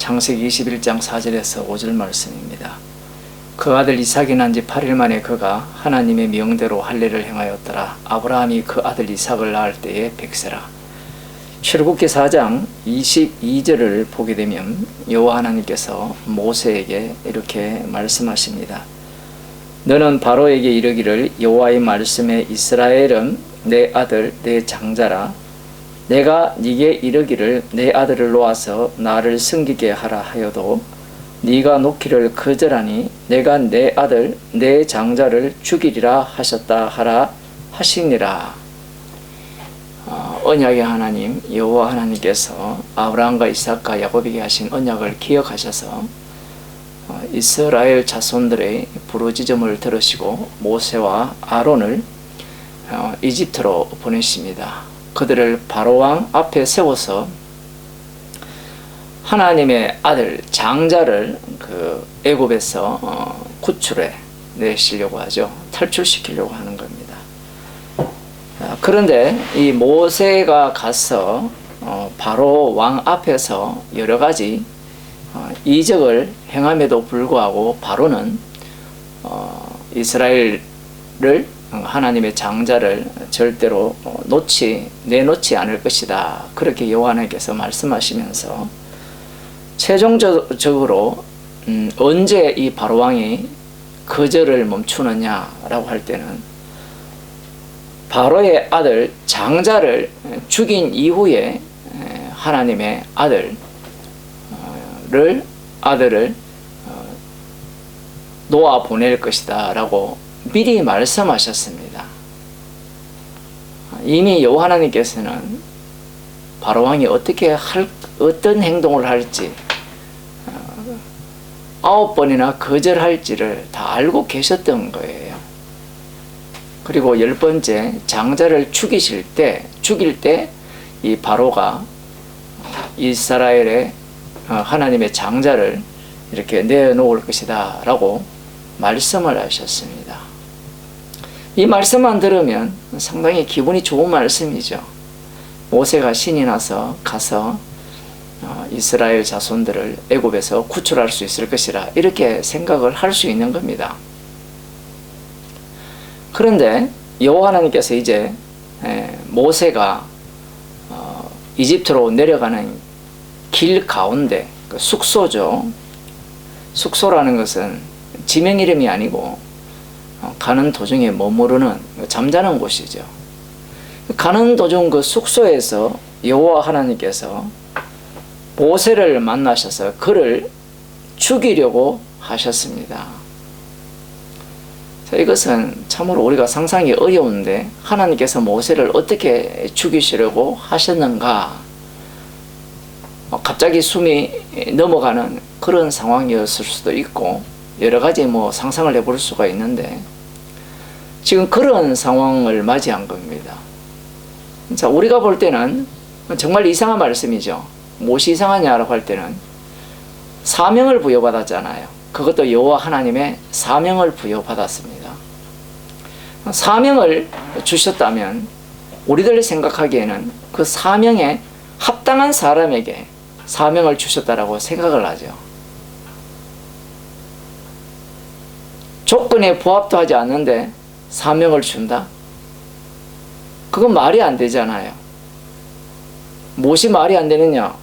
창세기 21장 4절에서 5절 말씀입니다. 그 아들 이삭이 난 지 8일 만에 그가 하나님의 명대로 할례를 행하였더라. 아브라함이 그 아들 이삭을 낳을 때에 백세라. 출애굽기 4장 22절을 보게 되면 여호와 하나님께서 모세에게 이렇게 말씀하십니다. 너는 바로에게 이르기를 여호와의 말씀에 이스라엘은 내 아들 내 장자라 내가 네게 이르기를 내 아들을 놓아서 나를 섬기게 하라 하여도 네가 놓기를 거절하니 내가 내 아들 내 장자를 죽이리라 하셨다 하라 하시니라 어, 언약의 하나님 여호와 하나님께서 아브라함과 이삭과 야곱에게 하신 언약을 기억하셔서 어, 이스라엘 자손들의 부르짖음을 들으시고 모세와 아론을 어, 이집트로 보내십니다. 그들을 바로왕 앞에 세워서 하나님의 아들 장자를 그 애굽에서 어, 구출해 내시려고 하죠. 탈출시키려고 하는 겁니다. 아, 그런데 이 모세가 가서 어, 바로 왕 앞에서 여러 가지 어, 이적을 행함에도 불구하고 바로는 어, 이스라엘을 하나님의 장자를 절대로 놓지 내놓지 않을 것이다. 그렇게 요한에게서 말씀하시면서 최종적으로 음, 언제 이 바로 왕이 거절을 멈추느냐라고 할 때는 바로의 아들 장자를 죽인 이후에 하나님의 아들을 아들을 어, 놓아 보낼 것이다라고 미리 말씀하셨습니다. 이미 여호와 하나님께서는 바로 왕이 어떻게 할 어떤 행동을 할지 어, 아홉 번이나 거절할지를 다 알고 계셨던 거예요. 그리고 열 번째 장자를 죽이실 때 죽일 때 이 바로가 이스라엘의 어, 하나님의 장자를 이렇게 내놓을 것이다라고 말씀을 하셨습니다. 이 말씀만 들으면 상당히 기분이 좋은 말씀이죠. 모세가 신이 나서 가서 어, 이스라엘 자손들을 애굽에서 구출할 수 있을 것이라 이렇게 생각을 할 수 있는 겁니다. 그런데 여호와 하나님께서 이제 모세가 어, 이집트로 내려가는 길 가운데 그 숙소죠. 숙소라는 것은 지명 이름이 아니고 어, 가는 도중에 머무르는 잠자는 곳이죠. 가는 도중 그 숙소에서 여호와 하나님께서 모세를 만나셔서 그를 죽이려고 하셨습니다. 자, 이것은 참으로 우리가 상상이 어려운데 하나님께서 모세를 어떻게 죽이시려고 하셨는가? 어, 갑자기 숨이 넘어가는 그런 상황이었을 수도 있고 여러 가지 뭐 상상을 해볼 수가 있는데 지금 그런 상황을 맞이한 겁니다. 자, 우리가 볼 때는 정말 이상한 말씀이죠. 무엇이 이상하냐라고 할 때는 사명을 부여받았잖아요. 그것도 여호와 하나님의 사명을 부여받았습니다. 사명을 주셨다면 우리들이 생각하기에는 그 사명에 합당한 사람에게 사명을 주셨다라고 생각을 하죠. 조건에 부합도 하지 않는데 사명을 준다? 그건 말이 안 되잖아요. 무엇이 말이 안 되느냐?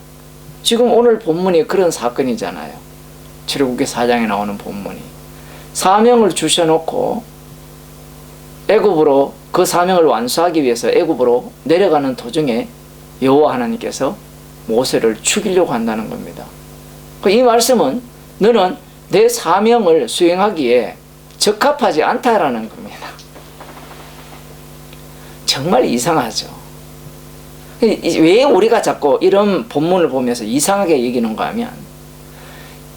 지금 오늘 본문이 그런 사건이잖아요. 출애굽기 4장에 나오는 본문이. 사명을 주셔놓고 애굽으로 그 사명을 완수하기 위해서 애굽으로 내려가는 도중에 여호와 하나님께서 모세를 죽이려고 한다는 겁니다. 그이 말씀은 너는 내 사명을 수행하기에 적합하지 않다라는 겁니다. 정말 이상하죠. 왜 우리가 자꾸 이런 본문을 보면서 이상하게 여기는가 하면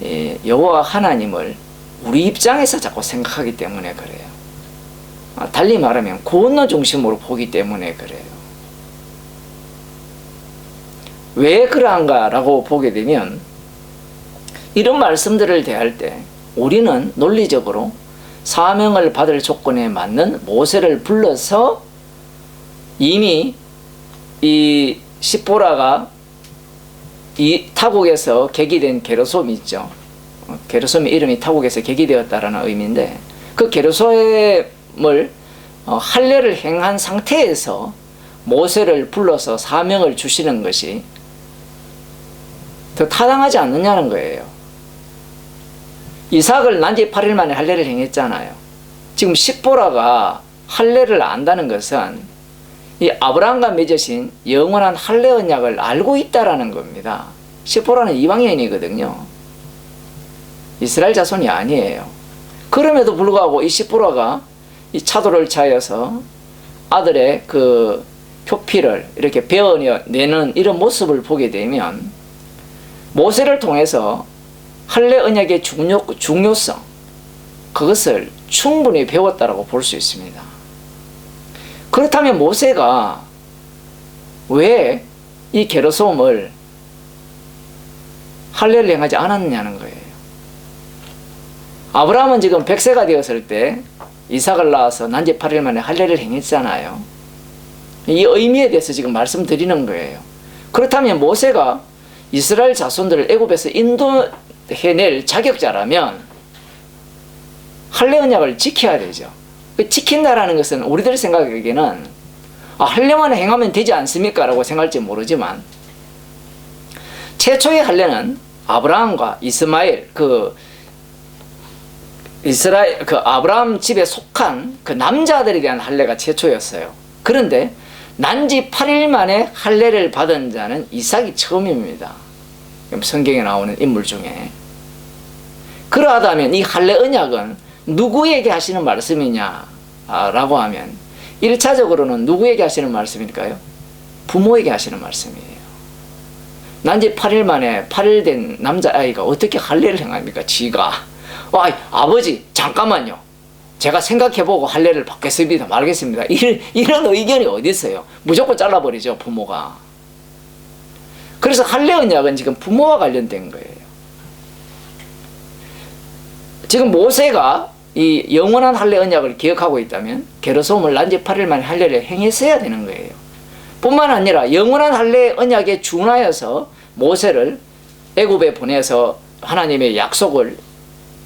예, 여호와 하나님을 우리 입장에서 자꾸 생각하기 때문에 그래요. 아, 달리 말하면 구원론 중심으로 보기 때문에 그래요. 왜 그러한가라고 보게 되면 이런 말씀들을 대할 때 우리는 논리적으로 사명을 받을 조건에 맞는 모세를 불러서 이미 이 시보라가 이 타국에서 계기된 게르솜이 있죠. 어, 게르솜의 이름이 타국에서 계기되었다라는 의미인데 그 게르솜을 어, 할례를 행한 상태에서 모세를 불러서 사명을 주시는 것이 더 타당하지 않느냐는 거예요. 이삭을 난지 8일 만에 할례를 행했잖아요. 지금 십보라가 할례를 안다는 것은 이 아브라함과 맺으신 영원한 할례 언약을 알고 있다라는 겁니다. 십보라는 이방인이거든요. 이스라엘 자손이 아니에요. 그럼에도 불구하고 이 십보라가 이 차도를 차여서 아들의 그 표피를 이렇게 베어내는 이런 모습을 보게 되면 모세를 통해서 할례 언약의 중요, 중요성 그것을 충분히 배웠다라고 볼 수 있습니다. 그렇다면 모세가 왜 이 게르솜을 할례를 행하지 않았느냐는 거예요. 아브라함은 지금 100세가 되었을 때 이삭을 낳아서 난지 8일 만에 할례를 행했잖아요. 이 의미에 대해서 지금 말씀드리는 거예요. 그렇다면 모세가 이스라엘 자손들을 애굽에서 인도 해낼 자격자라면 할례 언약을 지켜야 되죠. 그 지킨다라는 것은 우리들 생각에게는 아, 할례만 행하면 되지 않습니까? 라고 생각할지 모르지만 최초의 할례는 아브라함과 이스마엘 그 이스라엘 그 아브라함 집에 속한 그 남자들에 대한 할례가 최초였어요. 그런데 난지 8일 만에 할례를 받은 자는 이삭이 처음입니다. 성경에 나오는 인물 중에 그러하다면 이 할례 언약은 누구에게 하시는 말씀이냐라고 하면 1차적으로는 누구에게 하시는 말씀일까요? 부모에게 하시는 말씀이에요. 난지 8일 만에 8일 된 남자아이가 어떻게 할례를 행합니까? 지가. 와, 아버지, 잠깐만요. 제가 생각해보고 할례를 받겠습니다. 말겠습니다. 이런, 이런 의견이 어디 있어요? 무조건 잘라버리죠, 부모가. 그래서 할례 언약은 지금 부모와 관련된 거예요. 지금 모세가 이 영원한 할례 언약을 기억하고 있다면 게르솜을 난지 8일 만에 할례를 행했어야 되는 거예요. 뿐만 아니라 영원한 할례 언약에 준하여서 모세를 애굽에 보내서 하나님의 약속을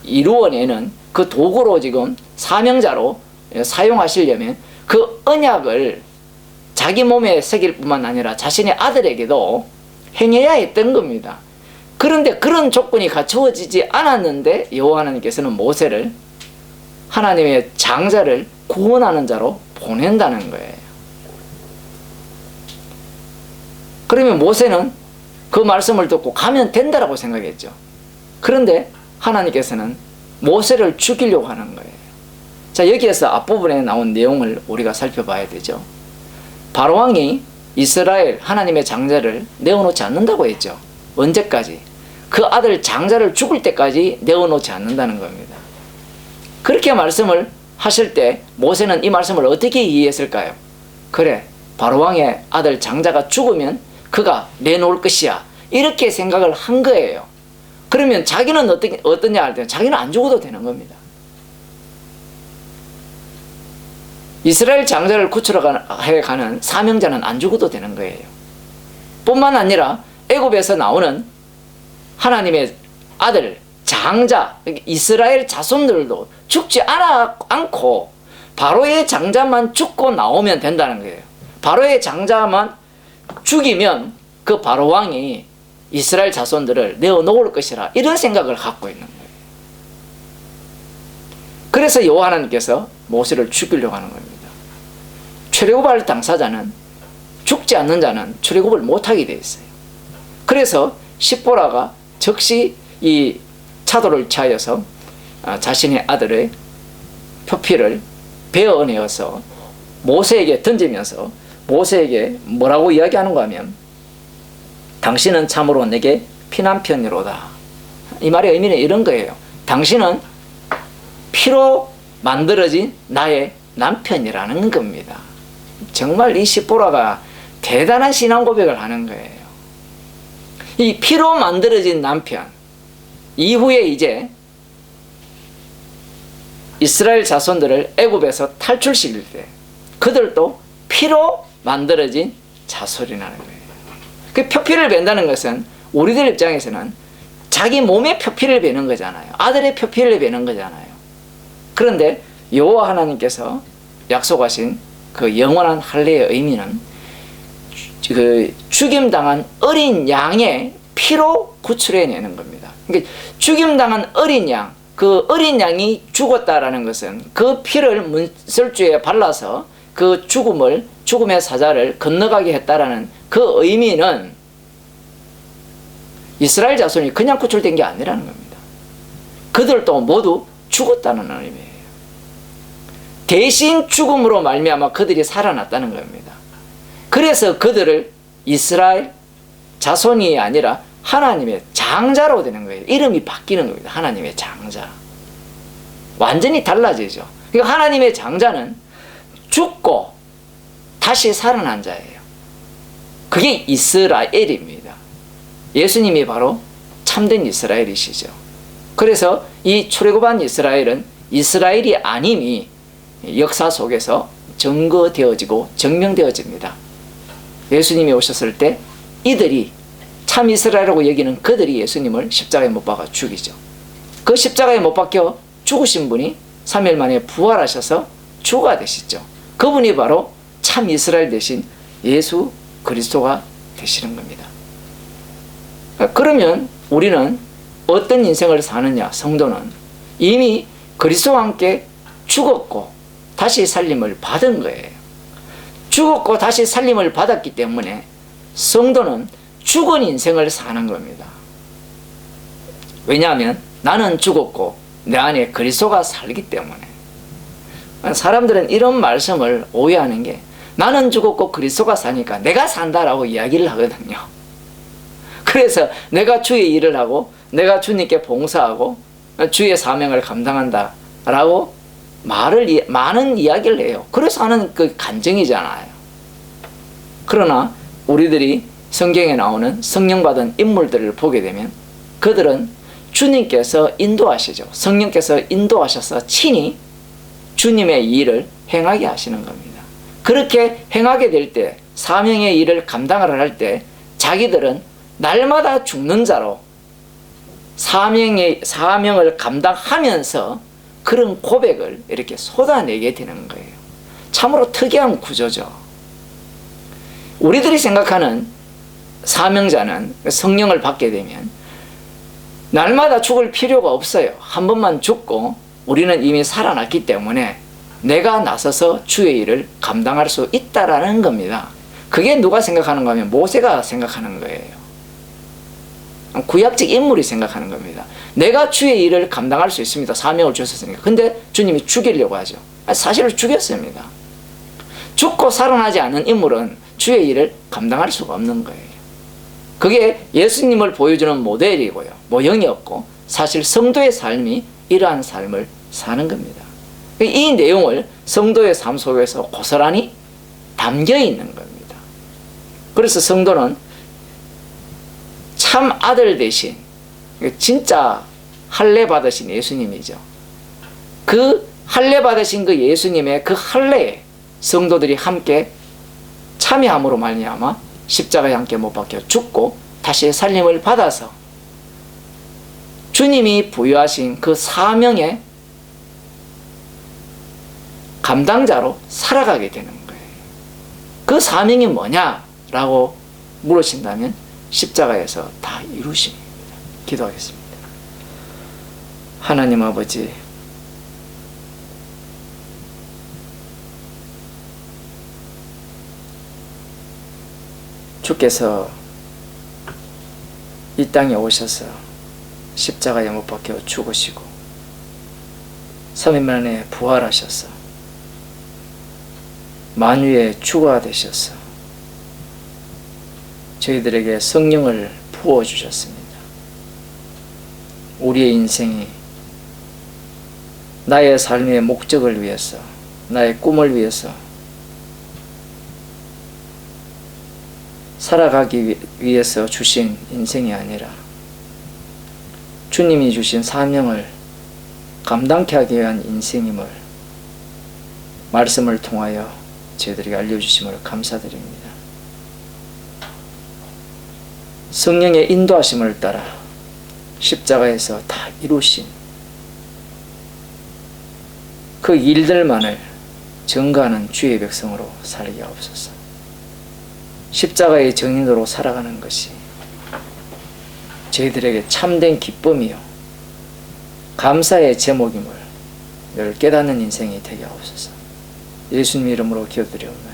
이루어내는 그 도구로 지금 사명자로 사용하시려면 그 언약을 자기 몸에 새길 뿐만 아니라 자신의 아들에게도 행해야 했던 겁니다. 그런데 그런 조건이 갖추어지지 않았는데 여호와 하나님께서는 모세를 하나님의 장자를 구원하는 자로 보낸다는 거예요. 그러면 모세는 그 말씀을 듣고 가면 된다라고 생각했죠. 그런데 하나님께서는 모세를 죽이려고 하는 거예요. 자, 여기에서 앞부분에 나온 내용을 우리가 살펴봐야 되죠. 바로왕이 이스라엘 하나님의 장자를 내어놓지 않는다고 했죠. 언제까지? 그 아들 장자를 죽을 때까지 내어놓지 않는다는 겁니다. 그렇게 말씀을 하실 때 모세는 이 말씀을 어떻게 이해했을까요? 그래, 바로 왕의 아들 장자가 죽으면 그가 내놓을 것이야. 이렇게 생각을 한 거예요. 그러면 자기는 어떻게, 어떠냐 할 때, 자기는 안 죽어도 되는 겁니다. 이스라엘 장자를 구출해 가는 사명자는 안 죽어도 되는 거예요. 뿐만 아니라 애굽에서 나오는 하나님의 아들, 장자, 이스라엘 자손들도 죽지 않아, 않고 바로의 장자만 죽고 나오면 된다는 거예요. 바로의 장자만 죽이면 그 바로 왕이 이스라엘 자손들을 내어놓을 것이라 이런 생각을 갖고 있는 거예요. 그래서 여호와 하나님께서 모세를 죽이려고 하는 겁니다. 출애굽할 당사자는 죽지 않는 자는 출애굽을 못하게 되어 있어요. 그래서 십보라가 즉시 이 차도를 차여서 아, 자신의 아들의 표피를 베어내어서 모세에게 던지면서 모세에게 뭐라고 이야기하는가 하면 당신은 참으로 내게 피난편이로다. 이 말의 의미는 이런 거예요. 당신은 피로 만들어진 나의 남편이라는 겁니다. 정말 이 시보라가 대단한 신앙 고백을 하는 거예요. 이 피로 만들어진 남편 이후에 이제 이스라엘 자손들을 애굽에서 탈출시킬 때 그들도 피로 만들어진 자손이라는 거예요. 그 표피를 벤다는 것은 우리들 입장에서는 자기 몸의 표피를 베는 거잖아요. 아들의 표피를 베는 거잖아요. 그런데 여호와 하나님께서 약속하신 그 영원한 할례의 의미는 그 죽임당한 어린 양의 피로 구출해내는 겁니다. 그러니까 죽임당한 어린 양, 그 어린 양이 죽었다라는 것은 그 피를 문설주에 발라서 그 죽음을 죽음의 사자를 건너가게 했다라는 그 의미는 이스라엘 자손이 그냥 구출된 게 아니라는 겁니다. 그들도 모두 죽었다는 의미예요. 대신 죽음으로 말미암아 그들이 살아났다는 겁니다. 그래서 그들을 이스라엘 자손이 아니라 하나님의 장자로 되는 거예요. 이름이 바뀌는 겁니다. 하나님의 장자. 완전히 달라지죠. 그러니까 하나님의 장자는 죽고 다시 살아난 자예요. 그게 이스라엘입니다. 예수님이 바로 참된 이스라엘이시죠. 그래서 이 출애굽한 이스라엘은 이스라엘이 아님이 역사 속에서 증거되어지고 증명되어집니다. 예수님이 오셨을 때 이들이 참 이스라엘이라고 여기는 그들이 예수님을 십자가에 못 박아 죽이죠. 그 십자가에 못 박혀 죽으신 분이 3일 만에 부활하셔서 주가 되시죠. 그분이 바로 참 이스라엘 대신 예수 그리스도가 되시는 겁니다. 그러면 우리는 어떤 인생을 사느냐? 성도는 이미 그리스도와 함께 죽었고 다시 살림을 받은 거예요. 죽었고 다시 살림을 받았기 때문에 성도는 죽은 인생을 사는 겁니다. 왜냐하면 나는 죽었고 내 안에 그리스도가 살기 때문에 사람들은 이런 말씀을 오해하는 게 나는 죽었고 그리스도가 사니까 내가 산다라고 이야기를 하거든요. 그래서 내가 주의 일을 하고 내가 주님께 봉사하고 주의 사명을 감당한다라고 말을 많은 이야기를 해요. 그래서 하는 그 간증이잖아요. 그러나 우리들이 성경에 나오는 성령 받은 인물들을 보게 되면 그들은 주님께서 인도하시죠. 성령께서 인도하셔서 친히 주님의 일을 행하게 하시는 겁니다. 그렇게 행하게 될 때, 사명의 일을 감당을 할 때, 자기들은 날마다 죽는 자로 사명의, 사명을 감당하면서 그런 고백을 이렇게 쏟아내게 되는 거예요. 참으로 특이한 구조죠. 우리들이 생각하는 사명자는 성령을 받게 되면 날마다 죽을 필요가 없어요. 한 번만 죽고 우리는 이미 살아났기 때문에 내가 나서서 주의 일을 감당할 수 있다라는 겁니다. 그게 누가 생각하는 거면 모세가 생각하는 거예요. 구약적 인물이 생각하는 겁니다. 내가 주의 일을 감당할 수 있습니다. 사명을 주셨으니까. 근데 주님이 죽이려고 하죠. 사실을 죽였습니다. 죽고 살아나지 않은 인물은 주의 일을 감당할 수가 없는 거예요. 그게 예수님을 보여주는 모델이고요. 모형이었고 사실 성도의 삶이 이러한 삶을 사는 겁니다. 이 내용을 성도의 삶 속에서 고스란히 담겨 있는 겁니다. 그래서 성도는 참 아들 대신 진짜 할례 받으신 예수님이죠. 그 할례 받으신 그 예수님의 그 할례에 성도들이 함께 참여함으로 말미암아 십자가에 함께 못 박혀 죽고 다시 살림을 받아서 주님이 부여하신 그 사명의 감당자로 살아가게 되는 거예요. 그 사명이 뭐냐라고 물으신다면 십자가에서 다 이루심입니다. 기도하겠습니다. 하나님 아버지, 주께서 이 땅에 오셔서 십자가에 못 박혀 죽으시고 3일 만에 부활하셔서 만유의 주가 되셔서 저희들에게 성령을 부어 주셨습니다. 우리의 인생이 나의 삶의 목적을 위해서, 나의 꿈을 위해서 살아가기 위해서 주신 인생이 아니라 주님이 주신 사명을 감당케 하기 위한 인생임을 말씀을 통하여 저희들에게 알려주심을 감사드립니다. 성령의 인도하심을 따라 십자가에서 다 이루신 그 일들만을 증거하는 주의 백성으로 살게 하옵소서. 십자가의 정인으로 살아가는 것이 저희들에게 참된 기쁨이요. 감사의 제목임을 늘 깨닫는 인생이 되게 하옵소서. 예수님 이름으로 기도드리옵나이다. 아멘.